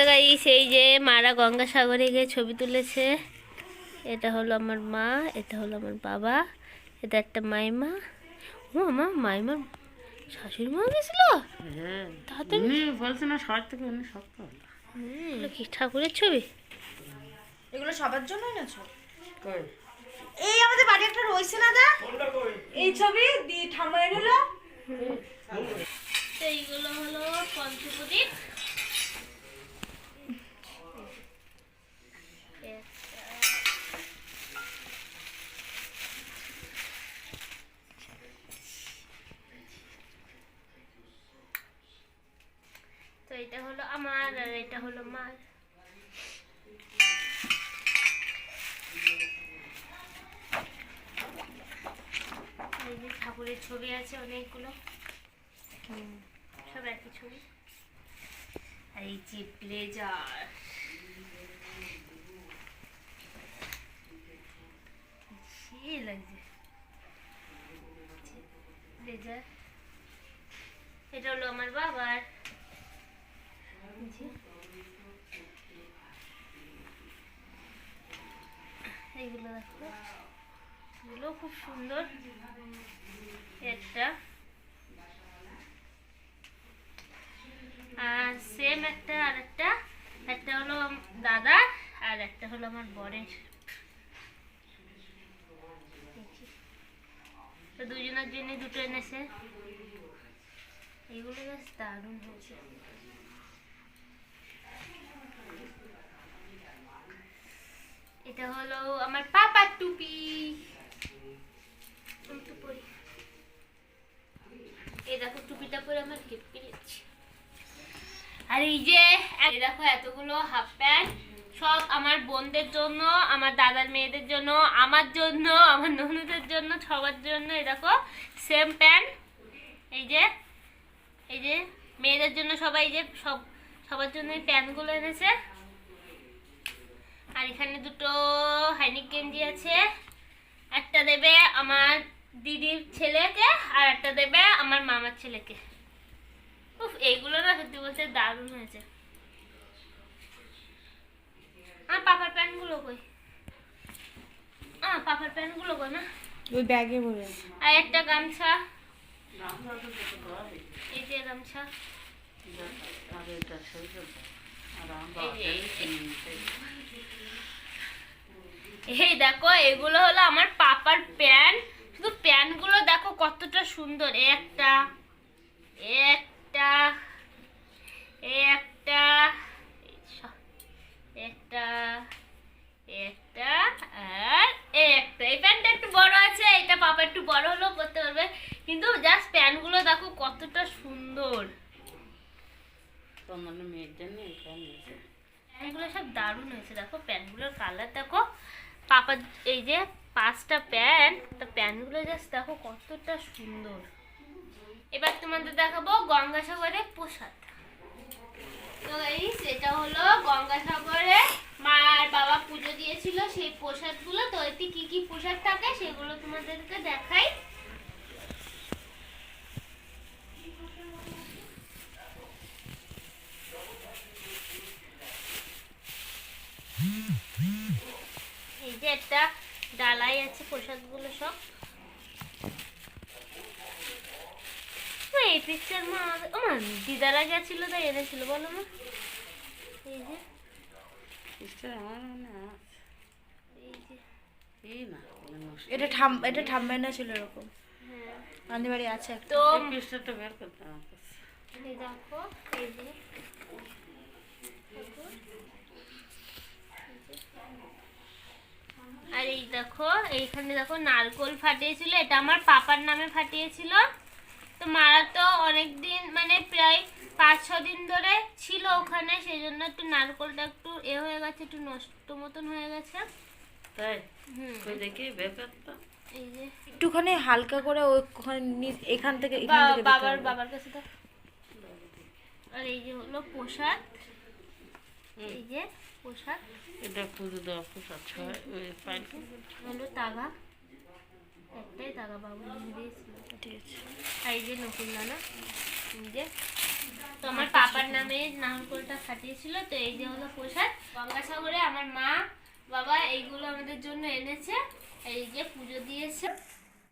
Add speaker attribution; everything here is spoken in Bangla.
Speaker 1: তো গাই সেই যে মারা গঙ্গাসাগরে গিয়ে ছবি তুলেছে। এটা হলো আমার মা এটা হলো আমার বাবা এটা একটা মাইমা। ও আমার মাইমার শাশুড়ি মা গেছিল?
Speaker 2: হ্যাঁ।
Speaker 1: তাতে
Speaker 2: বলছে না শহর থেকে উনি শক্ত। হলো
Speaker 1: কি ঠাকুরের ছবি?
Speaker 3: এগুলো সবার জন্য এনেছো
Speaker 2: কই?
Speaker 3: এই আমাদের বাড়ি একটা রয়েছে না দা? এই ছবি দি ঠাম্মা এনেলো
Speaker 1: এইগুলো হলো পঞ্চপ্রদীপ তো এটা হলো আমার আর এটা হলো মার। ঠাকুরের ছবি আছে অনেকগুলো। সব একই ছবি। আর এই যে ব্লেজার। এটা হলো আমার বাবার। এইগুলো দেখো। এগুলো খুব সুন্দর। একটা। আর সেম একটা, আর একটা। একটা হলো দাদা, আর একটা হলো আমার বরের। তো দুজনের জন্য দুটো এনেছে। এগুলো বেশ দারুণ হয়েছে এটা হলো আমার পাপার টুপি আমি তো পরি এই দেখো টুপিটা পরে আমার যাচ্ছে আর এই যে দেখো এতগুলো হাফ প্যান্ট সব আমার বোনদের জন্য, আমার দাদার মেয়েদের জন্য, আমার জন্য, আমার ননদের জন্য, সবার জন্য এই দেখো সেম প্যান্ট এই যে এই যে মেয়েদের জন্য সবাই যে সব, সবার জন্য এই প্যান্টগুলো এনেছে। আর এখানে দুটো হাইনিক গেঞ্জি আছে। একটা দেবে আমার দিদির ছেলেকে আর একটা দেবে আমার মামার ছেলেকে। উফ এইগুলো না সত্যি বলতে দারুণ হয়েছে। আমার পাপার প্যান্টগুলো কই? পাপার প্যান্টগুলো কই না
Speaker 3: ওই ব্যাগে ভরে
Speaker 1: আর একটা গামছা। এই যে গামছা।
Speaker 2: আর আর
Speaker 1: এই দেখো এগুলো হলো আমার পাপার প্যান্ট। শুধু প্যান্টগুলো দেখো কতটা সুন্দর। একটা একটা একটা একটা একটা আর একটা। এই প্যান্টটা একটু বড় আছে এটা পাপা একটু বড় হলেও পরতে পারবে। কিন্তু জাস্ট প্যান্টগুলো দেখো কতটা সুন্দর।
Speaker 2: তোমার মেয়ের জন্য
Speaker 1: প্যান্টগুলো সব দারুণ হয়েছে দেখো প্যান্টগুলোর কালার দেখো। পাপা এই যে পাঁচটা প্যান্ট, তা প্যান্টগুলো জাস্ট দেখো কতটা সুন্দর। এবার তোমাদের দেখাবো গঙ্গাসাগরের প্রসাদ। তো এই সেটা হলো গঙ্গাসাগরে মা আর বাবা পুজো দিয়েছিল সেই প্রসাদগুলো। তো এতে কি কি প্রসাদ থাকে সেগুলো তোমাদেরকে দেখাই এই যে একটা ডালাই আছে প্রসাদগুলো সব। এই পিকচার মা আমাদের- ও মা দিদারা গেছিল তাই এনেছিল বলো মা। এই যে।
Speaker 2: ইসটা আমার মনে
Speaker 1: এই
Speaker 2: না
Speaker 3: এটা ঠাম এটা ঠাম্মাই না ছিল এরকম।
Speaker 1: হ্যাঁ।
Speaker 3: আছে একটা।
Speaker 1: তো
Speaker 2: বের করতে
Speaker 1: দেখো এই যে দেখো। আর এই দেখো এইখানে দেখো নারকোল ফাটিয়েছিল এটা আমার পাপার নামে ফাটিয়েছিল। তো মারা তো অনেক দিন মানে প্রায় পাঁচ ছ দিন ধরে ছিল ওখানে সেই জন্য একটু নারকোলটা একটু এ হয়ে গেছে একটু নষ্ট মতন হয়ে গেছে।
Speaker 2: তাই?
Speaker 1: হুম।
Speaker 2: কই দেখি বের
Speaker 1: এই যে।
Speaker 3: একটুখানি হালকা করে ওখানে নিচ- এখান থেকে এখান থেকে
Speaker 1: বাবার বাবার কাছে তো আর এই যে হলো প্রসাদ। এই যে। প্রসাদ
Speaker 2: এটা পুজো দেওয়া প্রসাদ ছয়
Speaker 1: হলো তাগা। একটাই তাগা বাবু দিয়েছিল।
Speaker 3: ঠিক আছে।
Speaker 1: আর এই যে নকুল দানা যে। তো আমার পাপার নামে নামকলটা ফাটিয়েছিল তো এই যে হলো প্রসাদ গঙ্গাসাগরে আমার মা বাবা এইগুলো আমাদের জন্য এনেছে। এই যে পুজো দিয়েছে।